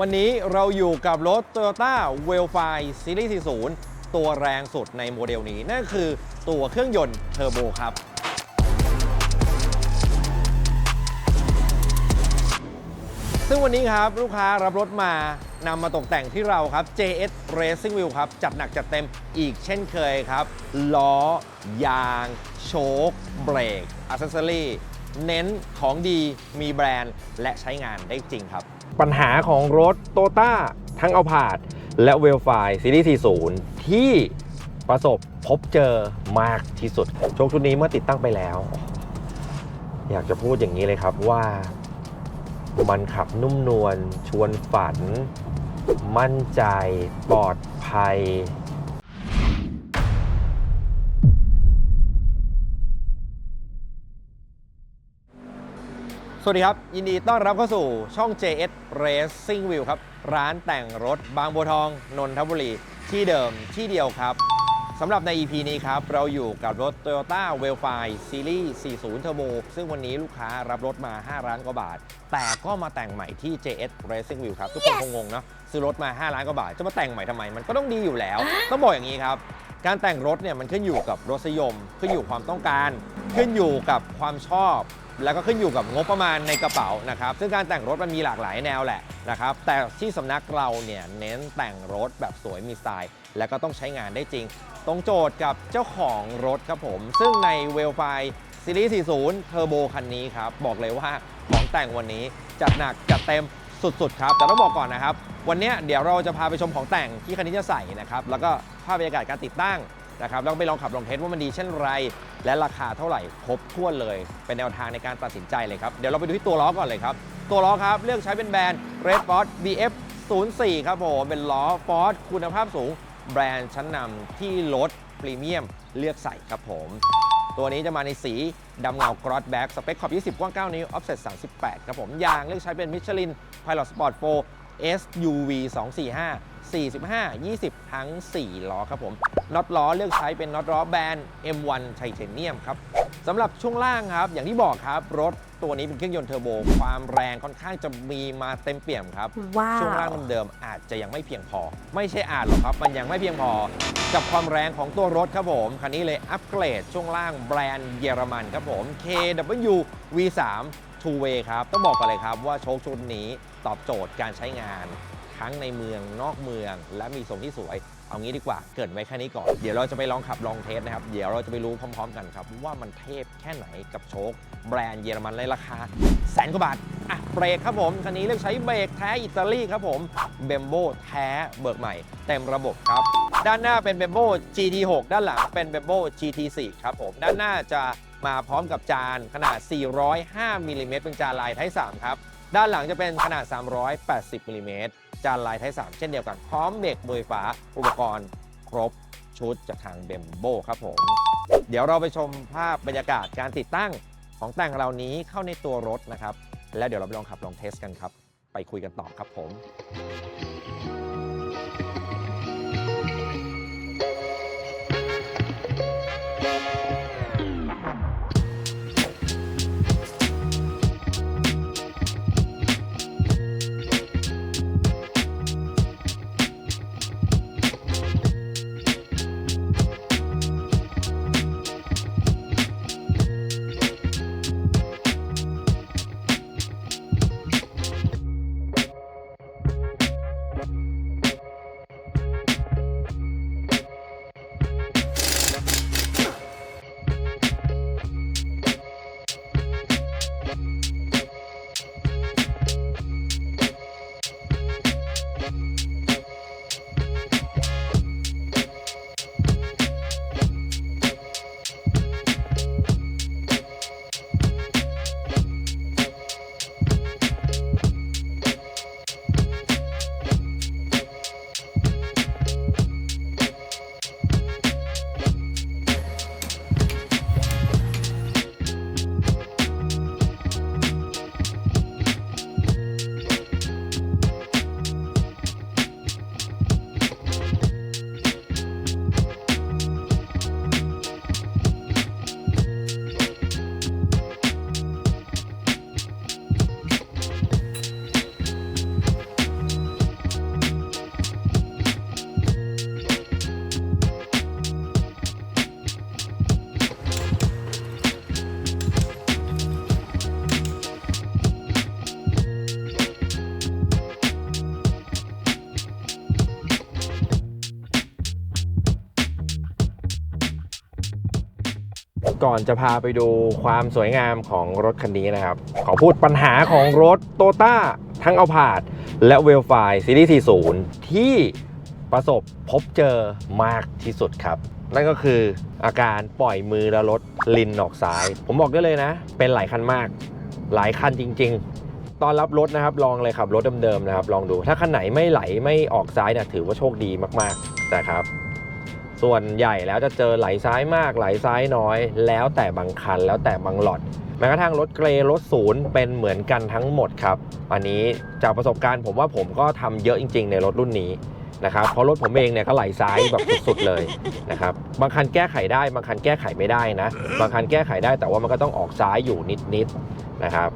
วันนี้เราอยู่กับรถ Toyota w e l f i Series 40 ตัวแรงสุดในโมเดลนี้ นั่นคือตัวเครื่องยนต์เทอร์โบครับ ซึ่งวันนี้ครับลูกค้ารับรถมานำมาตกแต่งที่เราครับ JS Racing Wheel ครับ จัดหนักจัดเต็มอีกเช่นเคยครับ ล้อ ยาง โชคเบรกอัซเซอรี่ เน้นของดีมีแบรนด์และใช้งานได้จริงครับ ปัญหาของรถโตต้าทั้งเอาผาดและเวลไฟซีรีส์40 ที่ประสบพบเจอมากที่สุด โชคชุดนี้เมื่อติดตั้งไปแล้ว อยากจะพูดอย่างนี้เลยครับว่ามันขับนุ่มนวลชวนฝัน มั่นใจปลอดภัย สวัสดีครับ ยินดีต้อนรับเข้าสู่ช่อง JS Racing Wheel ครับ ร้านแต่งรถบางบัวทอง นนทบุรี ที่เดิมที่เดียวครับสำหรับใน EP นี้ครับ เราอยู่กับรถ Toyota w e l f i Series 40 Turbo ซึ่งวันนี้ลูกค้ารับรถมา 5 ล้านกว่าบาท แต่ก็มาแต่งใหม่ที่ JS Racing Wheel ครับ ทุกคนคงงงเนาะซื้อรถมา 5 ล้านกว่าบาท จะมาแต่งใหม่ทำไม มันก็ต้องดีอยู่แล้ว ต้องบอกอย่างนี้ครับ การแต่งรถเนี่ยมันขึ้นอยู่กับรสนิยม ขึ้นอยู่ความต้องการ ขึ้นอยู่กับความชอบ แล้วก็ขึ้นอยู่กับงบประมาณในกระเป๋านะครับ ซึ่งการแต่งรถมันมีหลากหลายแนวแหละนะครับ แต่ที่สำนักเราเนี่ยเน้นแต่งรถแบบสวยมีสไตล์ และก็ต้องใช้งานได้จริง ตรงโจทย์กับเจ้าของรถครับผม ซึ่งในเวลไฟซีรีส์ 40 เทอร์โบคันนี้ครับ บอกเลยว่าของแต่งวันนี้จัดหนักจัดเต็มสุดๆ ครับ แต่ต้องบอกก่อนนะครับ วันนี้เดี๋ยวเราจะพาไปชมของแต่งที่คันนี้จะใส่นะครับ แล้วก็ภาพบรรยากาศการติดตั้งนะครับแล้วไปลองขับลองเทสว่ามันดีเช่นไร และราคาเท่าไหร่ครบถ้วนเลย เป็นแนวทางในการตัดสินใจเลยครับ เดี๋ยวเราไปดูที่ตัวล้อก่อนเลยครับ ตัวล้อครับ เลือกใช้เป็นแบรนด์ Red Ford BF 04ครับผมเป็นล้อ Ford คุณภาพสูง แบรนด์ชั้นนำที่รถพรีเมียมเลือกใส่ครับผม ตัวนี้จะมาในสีดำเงากรอสแบ็กสเปคขอบ 20 กว้าง 9 นิ้ว offset 38 ครับผม ยางเลือกใช้เป็น Michelin Pilot Sport 4 SUV 245 45 20 ทั้ง 4 ล้อครับผมน็อตล้อเลือกใช้เป็นน็อตล้อแบรนด์ M1 ไทเทเนียมครับสำหรับช่วงล่างครับ อย่างที่บอกครับรถ ตัวนี้เป็นเครื่องยนต์เทอร์โบ ความแรงค่อนข้างจะมีมาเต็มเปี่ยมครับ ว้าว ช่วงล่างเดิมๆอาจจะยังไม่เพียงพอ ไม่ใช่อาจหรอกครับ มันยังไม่เพียงพอ กับความแรงของตัวรถครับผม คันนี้เลยอัปเกรดช่วงล่างแบรนด์เยอรมันครับผม KW V3 Two Way ครับ ต้องบอกกันเลยครับว่าโชคชุดนี้ตอบโจทย์การใช้งาน ทั้งในเมืองนอกเมืองและมีทรงที่สวย เอางี้ดีกว่าเกิดไว้แค่นี้ก่อน เดี๋ยวเราจะไปลองขับลองเทสนะครับ เดี๋ยวเราจะไปรู้พร้อม ๆ กันครับ ว่ามันเทพแค่ไหนกับโชคแบรนด์เยอรมันในราคาแสนกว่าบาทอะเบรกครับผม คันนี้เลือกใช้เบรกแท้อิตาลีครับผมเบมโบแท้เบิกใหม่ เต็มระบบครับ ด้านหน้าเป็นเบมโบ GT6 ด้านหลังเป็นเบมโบ GT4 ครับผมด้านหน้าจะมาพร้อมกับจานขนาด 405มิลลิเมตรเป็นจานลายไทป์3ครับ ด้านหลังจะเป็นขนาด 380มิลลิเมตรจานลายไทย3เช่นเดียวกัน พร้อมเบรกมือฟ้าอุปกรณ์ครบชุดจากทางเบมโบครับผม เดี๋ยวเราไปชมภาพบรรยากาศการติดตั้งของแต่งเหล่านี้เข้าในตัวรถนะครับ และเดี๋ยวเราไปลองขับลองเทสกันครับ ไปคุยกันต่อครับผม ก่อนจะพาไปดูความสวยงามของรถคันนี้นะครับ ขอพูดปัญหาของรถโตต้าทั้งเอาผาดและเวลไฟซีรีส์40 ที่ประสบพบเจอมากที่สุดครับ นั่นก็คืออาการปล่อยมือแล้วรถลินออกซ้าย ผมบอกได้เลยนะ เป็นหลายคันมาก หลายคันจริง ๆ ตอนรับรถนะครับ ลองเลยขับรถเดิมๆนะครับ ลองดู ถ้าคันไหนไม่ไหลไม่ออกซ้ายเนี่ยถือว่าโชคดีมากๆนะครับ ส่วนใหญ่แล้วจะเจอไหลซ้ายมากไหลซ้ายน้อย แล้วแต่บางคันแล้วแต่บางหลอดแม้กระทั่งรถเกรย์รถศูนย์เป็นเหมือนกันทั้งหมดครับ อันนี้จากประสบการณ์ผมว่าผมก็ทำเยอะจริง ๆ ในรถรุ่นนี้นะครับเพราะรถผมเองเนี่ยก็ไหลซ้ายแบบสุดๆเลยนะครับบางคันแก้ไขได้บางคันแก้ไขไม่ได้นะ บางคันแก้ไขได้แต่ว่ามันก็ต้องออกซ้ายอยู่นิดๆนะครับ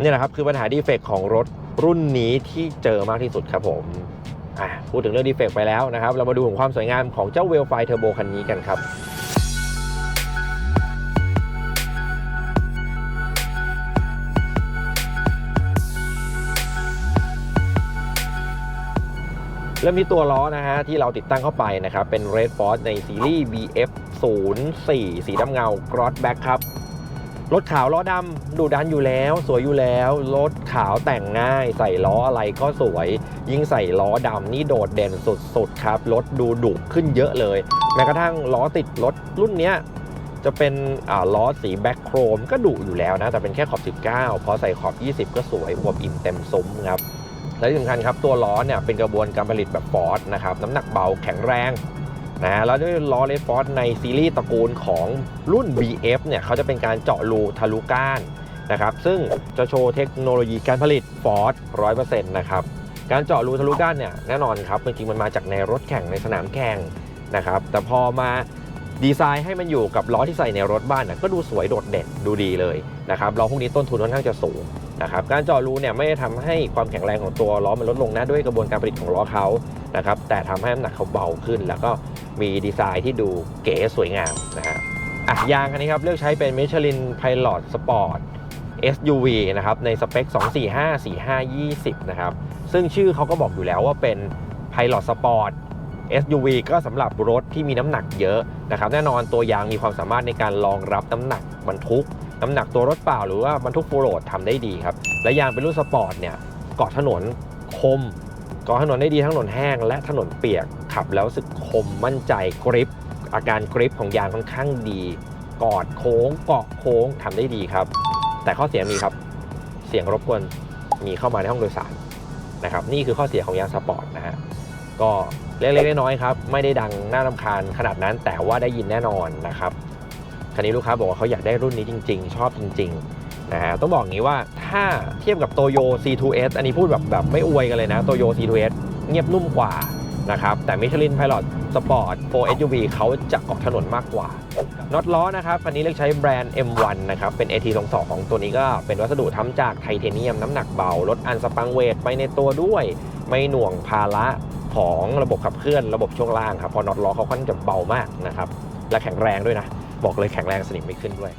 นี่แหละครับคือปัญหาดีเฟกต์ของรถรุ่นนี้ที่เจอมากที่สุดครับผม พูดถึงเรื่องดีเฟกต์ไปแล้วนะครับ เรามาดูของความสวยงามของเจ้าเวลไฟเทอร์โบคันนี้กันครับเริ่มที่ตัวล้อนะฮะที่เราติดตั้งเข้าไปนะครับ เป็น Red Force ในซีรีส์ BF 04สีดำเงา Cross Back ครับ รถขาวล้อดำดูดันอยู่แล้ว สวยอยู่แล้ว รถขาวแต่งง่าย ใส่ล้ออะไรก็สวย ยิ่งใส่ล้อดำนี่โดดเด่นสุดๆครับ รถดูดุขึ้นเยอะเลย แม้กระทั่งล้อติดรถรุ่นเนี้ยจะเป็นอ่าล้อสีแบ็คโครมก็ดุอยู่แล้วนะ แต่เป็นแค่ขอบ 19 พอใส่ขอบ 20 ก็สวยอวบอิ่มเต็มซุ้มครับและที่สำคัญครับตัวล้อเนี่ยเป็นกระบวนการผลิตแบบฟอร์ดนะครับน้ำหนักเบาแข็งแรง นะแล้วด้วยล้อเลดฟอร์ดในซีรีส์ตระกูลของรุ่น BF เนี่ยเขาจะเป็นการเจาะรูทะลุก้านนะครับซึ่งจะโชว์เทคโนโลยีการผลิตฟอร์ด100%นะครับการเจาะรูทะลุก้านเนี่ยแน่นอนครับจริงๆมันมาจากในรถแข่งในสนามแข่งนะครับแต่พอมาดีไซน์ให้มันอยู่กับล้อที่ใส่ในรถบ้านน่ะก็ดูสวยโดดเด่นดูดีเลยนะครับล้อพวกนี้ต้นทุนค่อนข้างจะสูงนะครับการเจาะรูเนี่ยไม่ได้ทำให้ความแข็งแรงของตัวล้อมันลดลงนะด้วยกระบวนการผลิตของล้อเขานะครับแต่ทำให้น้ำหนักเขาเบาขึ้น แล้วก็ มีดีไซน์ที่ดูเก๋สวยงามนะฮะอะยางคันนี้ครับ เลือกใช้เป็น Michelin Pilot Sport SUV นะครับ ในสเปค 245 45 20 นะครับ ซึ่งชื่อเขาก็บอกอยู่แล้วว่าเป็น Pilot Sport SUV ก็สำหรับรถที่มีน้ำหนักเยอะนะครับ แน่นอนตัวยางมีความสามารถในการรองรับน้ำหนักบรรทุก น้ำหนักตัวรถเปล่าหรือว่าบรรทุกฟูลโรดทำได้ดีครับ และยางเป็นรุ่นสปอร์ตเนี่ยเกาะถนนคมเกาะถนนได้ดีทั้งถนนแห้งและถนนเปียก ขับแล้วสึกคมมั่นใจกริป อาการกริปของยางค่อนข้างดี กอดโค้งเกาะโค้งทำได้ดีครับ แต่ข้อเสียมีครับ เสียงรบกวนมีเข้ามาในห้องโดยสารนะครับนี่คือข้อเสียของยางสปอร์ตนะฮะก็เล็กๆน้อยๆครับไม่ได้ดังน่ารำคาญขนาดนั้นแต่ว่าได้ยินแน่นอนนะครับคันนี้ลูกค้าบอกว่าเขาอยากได้รุ่นนี้จริง ๆ ชอบจริงๆนะฮะต้องบอกงี้ว่าถ้าเทียบกับโตโย C2S อันนี้พูดแบบแบบไม่อวยกันเลยนะโตโย C2S เงียบนุ่มกว่า นะครับแต่ Michelin Pilot Sport 4 SUV เขาจะเกถนนมากกว่าน็อตล้อนะครับคันนี้เลือกใช้แบรนด์ M1 นะครับเป็น AT22 ของตัวนี้ก็เป็นวัสดุทำจากไทเทเนียมน้ำหนักเบาลดอันสปังเวทไปในตัวด้วย ไม่หน่วงภาระของระบบขับเคลื่อนระบบช่วงล่างครับพอน็อตล้อเขาค่อนจะเบามากนะครับและแข็งแรงด้วยนะ บอกเลยแข็งแรงสนิมไม่ขึ้นด้วย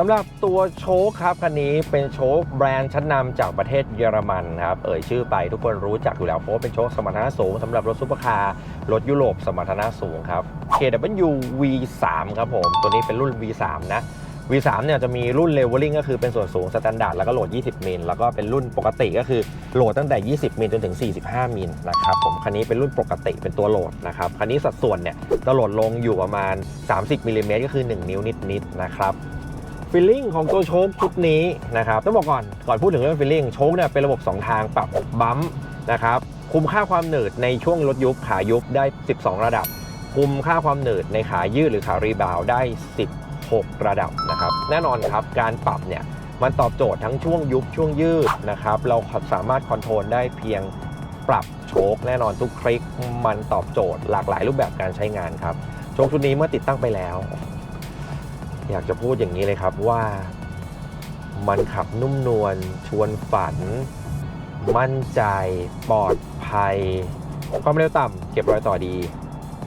สำหรับตัวโชคครับคันนี้เป็นโชคแบรนด์ชั้นนำจากประเทศเยอรมันครับเอ่ยชื่อไปทุกคนรู้จักอยู่แล้วเพราะว่าเป็นโชคสมรรถนะสูงสำหรับรถซุปเปอร์คาร์รถยุโรปสมรรถนะสูงครับ KW V3 ครับผมตัวนี้เป็นรุ่น V3 นะ V3 เนี่ยจะมีรุ่นเลเวลลิ่งก็คือเป็นส่วนสูงสแตนดาร์ดแล้วก็โหลด 20 มิล แล้วก็เป็นรุ่นปกติก็คือโหลดตั้งแต่ 20 มิลจนถึง 45 มิลนะครับผมคันนี้เป็นรุ่นปกติเป็นตัวโหลดนะครับคันนี้สัดส่วนเนี่ยจะโหลดลงอยู่ประมาณ 30มิลลิเมตรก็คือ 1 นิ้วนิดๆนะครับ ฟิลลิ่งของตัวโชคชุดนี้นะครับต้องบอกก่อนก่อนพูดถึงเรื่องฟิลลิ่งโชคเนี่ยเป็นระบบ 2 ทางปรับบัมป์นะครับคุมค่าความหนืดในช่วงรถยุบขายุบได้ 12 ระดับ คุมค่าความหนืดในขายืดหรือขารีบาวด์ได้ 16 ระดับนะครับแน่นอนครับการปรับเนี่ยมันตอบโจทย์ทั้งช่วงยุบช่วงยืดนะครับเราสามารถคอนโทรลได้เพียงปรับโชคแน่นอนทุกคลิกมันตอบโจทย์หลากหลายรูปแบบการใช้งานครับโชคชุดนี้เมื่อติดตั้งไปแล้ว อยากจะพูดอย่างนี้เลยครับว่ามันขับนุ่มนวลชวนฝัน มั่นใจ ปลอดภัย ความเร็วต่ำเก็บรอยต่อดี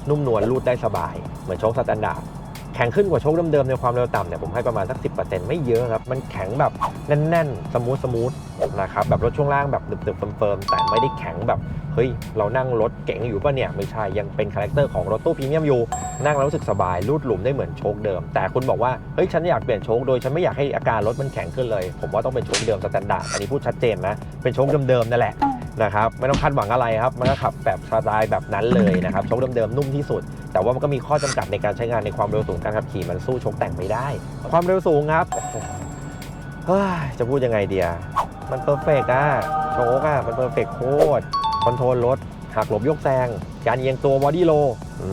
นุ่มนวลรูดได้สบาย เหมือนโชคสแตนดาร์ด ข็งข็งขึ้นกว่าโชคเดิมๆในความเร็วต่ำเนี่ยผมให้ประมาณสัก 10%ไม่เยอะครับ มันแข็งแบบแน่นๆ สมูทสมูทนะครับแบบรถช่วงล่างแบบหนึบๆเฟิร์มๆแต่ไม่ได้แข็งแบบเฮ้ยเรานั่งรถเก๋งอยู่ป่ะเนี่ยไม่ใช่ยังเป็นคาแรคเตอร์ของรถตู้พรีเมียมอยู่ นั่งแล้วรู้สึกสบายลูดหลุมได้เหมือนโชคเดิม แต่คุณบอกว่าเฮ้ยฉันอยากเปลี่ยนโชคโดยฉันไม่อยากให้อาการรถมันแข็งขึ้นเลย ผมว่าต้องเป็นโชคเดิมสแตนดาร์ดอันนี้พูดชัดเจนนะเป็นโชคเดิมๆนั่นแหละนะครับไม่ต้องคาดหวังอะไรครับมันก็ขับแบบสไตล์แบบนั้นเลยนะครับโชคเดิมๆนุ่มที่สุด แต่ว่ามันก็มีข้อจำกัดในการใช้งานในความเร็วสูงการขับขี่มันสู้ชคแต่งไม่ได้ ความเร็วสูงครับเฮ้ยจะพูดยังไงเดียมันเพอร์เฟกอะโชคอะมันเพอร์เฟกโคตรคอนโทรลรถหักหลบยกแซงการเอียงตัวบอดี้โล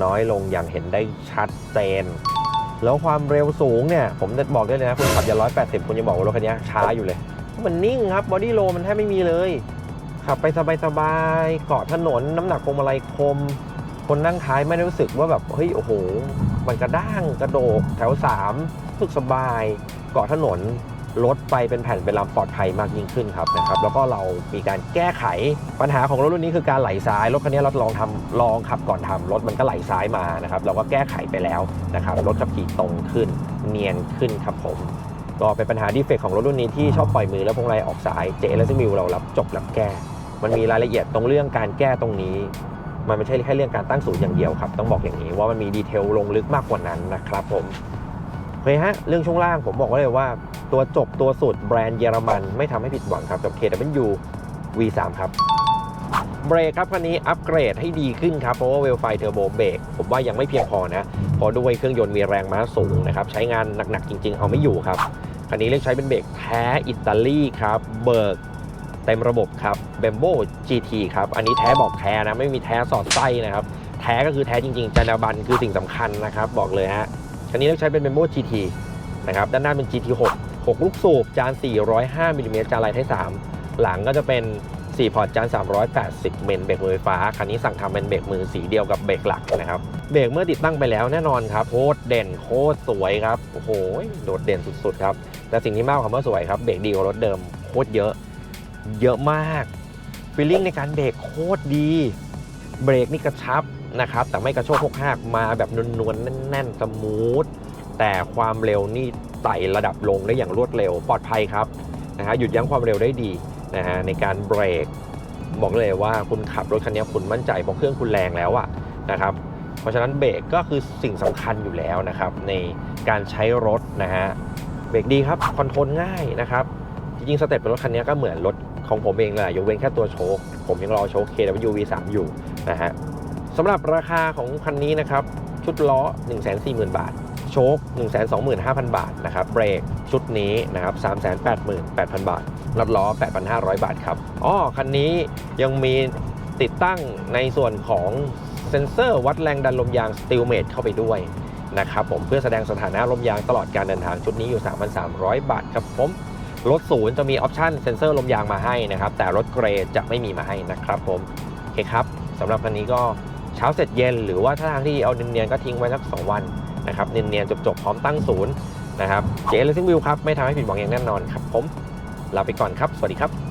น้อยลงอย่างเห็นได้ชัดเจน แล้วความเร็วสูงเนี่ย ผมจะบอกได้เลยนะ คุณขับอย่า180คุณยังบอกว่ารถคันนี้ช้าอยู่เลย มันนิ่งครับบอดี้โลมันแทบไม่มีเลย ขับไปสบายๆเกาะถนนน้ำหนักพวงมาลัยคม คนนั่งท้ายไม่ได้รู้สึกว่าแบบเฮ้ยโอ้โห มันกระด้างกระโดกแถว3รู้สึกสบายเกาะถนนรถไปเป็นแผ่นเป็นลำปลอดภัยมากยิ่งขึ้นครับนะครับแล้วก็เรามีการแก้ไขปัญหาของรถรุ่นนี้คือการไหลซ้ายรถคันนี้เราลองทำลองขับก่อนทำรถมันก็ไหลซ้ายมานะครับเราก็แก้ไขไปแล้วนะครับรถขับขี่ตรงขึ้นเนียนขึ้นครับผมก็เป็นปัญหาดีเฟกต์ของรถรุ่นนี้ที่ชอบปล่อยมือแล้วพวงมาลัยออกซ้ายเจและซิมิวเรารับจบรับแก้ มันมีรายละเอียดตรงเรื่องการแก้ตรงนี้ มันไม่ใช่แค่เรื่องการตั้งศูนย์อย่างเดียวครับ ต้องบอกอย่างนี้ว่ามันมีดีเทลลงลึกมากกว่านั้นนะครับผมโอเคฮะเรื่องช่วงล่างผมบอกไว้เลยว่า ตัวจบตัวสุดแบรนด์เยอรมันไม่ทำให้ผิดหวังครับกับ KW V3 ครับเบรกครับคันนี้อัปเกรดให้ดีขึ้นครับ เพราะว่าเวลไฟเทอร์โบเบรกผมว่ายังไม่เพียงพอนะพราะด้วยเครื่องยนต์มีแรงม้าสูงนะครับ ใช้งานหนักๆจริง ๆ เอาไม่อยู่ครับ คันนี้เลือกใช้เป็นเบรกแท้อิตาลีครับ เบิร์ก เต็มระบบครับ b e m b o GT ครับ อันนี้แท้บอกแท้นะ ไม่มีแท้สอดไส้นะครับ แท้ก็คือแท้จริงๆจรรยาบรรณคือสิ่งสำคัญนะครับ บอกเลยฮะคันนี้เลือกใช้เป็น b e m b o GT นะครับ ด้านหน้าเป็น GT 6 6 ลูกสูบ จาน 405มิลลิเมตรจานลายไทย3หลังก็จะเป็น 4 พอร์ตจาน 380 เมนเบรกมือไฟฟ้า คันนี้สั่งทำเป็นเบรกมือสีเดียวกับเบรกหลักนะครับ เบรกเมื่อติดตั้งไปแล้วแน่นอนครับ โคตรเด่นโคตรสวยครับ โอ้โห โดดเด่นสุดๆครับ แต่สิ่งที่มากกว่าคำว่าสวยครับ เบรกดีกว่ารถเดิมโคตรเยอะ เยอะมากฟีลลิ่งในการเบรกโคตรดี เบรกนี่กระชับนะครับ แต่ไม่กระโชกโคกหักมาแบบนวลๆแน่นๆ สมูท แต่ความเร็วนี่ไต่ระดับลงได้อย่างรวดเร็วปลอดภัยครับนะฮะหยุดยั้งความเร็วได้ดีนะฮะในการเบรก บอกเลยว่าคุณขับรถคันนี้คุณมั่นใจเพราะเครื่องคุณแรงแล้วอะนะครับเพราะฉะนั้นเบรกก็คือสิ่งสำคัญอยู่แล้วนะครับ ในการใช้รถนะฮะเบรกดีครับคอนโทรลง่ายนะครับจริงๆสเต็ปรถคันนี้ก็เหมือนรถ ของผมเองเลยกเว้นแค่ตัวโชคผมยังรอโชค KW V3 อยู่นะฮะสำหรับราคาของคันนี้นะครับ ชุดล้อ 140,000 บาท โชค 125,000 บาทนะครับเบรกชุดนี้นะครับ388,000 บาทรัดล้อ 8,500 บาทครับอ๋อคันนี้ยังมีติดตั้งในส่วนของเซ็นเซอร์วัดแรงดันลมยาง Steelmate เข้าไปด้วยนะครับผมเพื่อแสดงสถานะลมยางตลอดการเดินทางชุดนี้อยู่ 3,300 บาทครับผม รถศูนย์จะมีออปชันเซ็นเซอร์ลมยางมาให้นะครับ แต่รถเกรดจะไม่มีมาให้นะครับผมโอเคครับสำหรับคันนี้ก็เช้าเสร็จเย็น หรือว่าถ้าทางที่เอาเนียนๆก็ทิ้งไว้สัก 2 วันนะครับเนียนๆจบๆพร้อมตั้งศูนย์นะครับเจเลซิ่งวิวครับ ไม่ทำให้ผิดหวังอย่างแน่นอนครับผมลาไปก่อนครับ สวัสดีครับ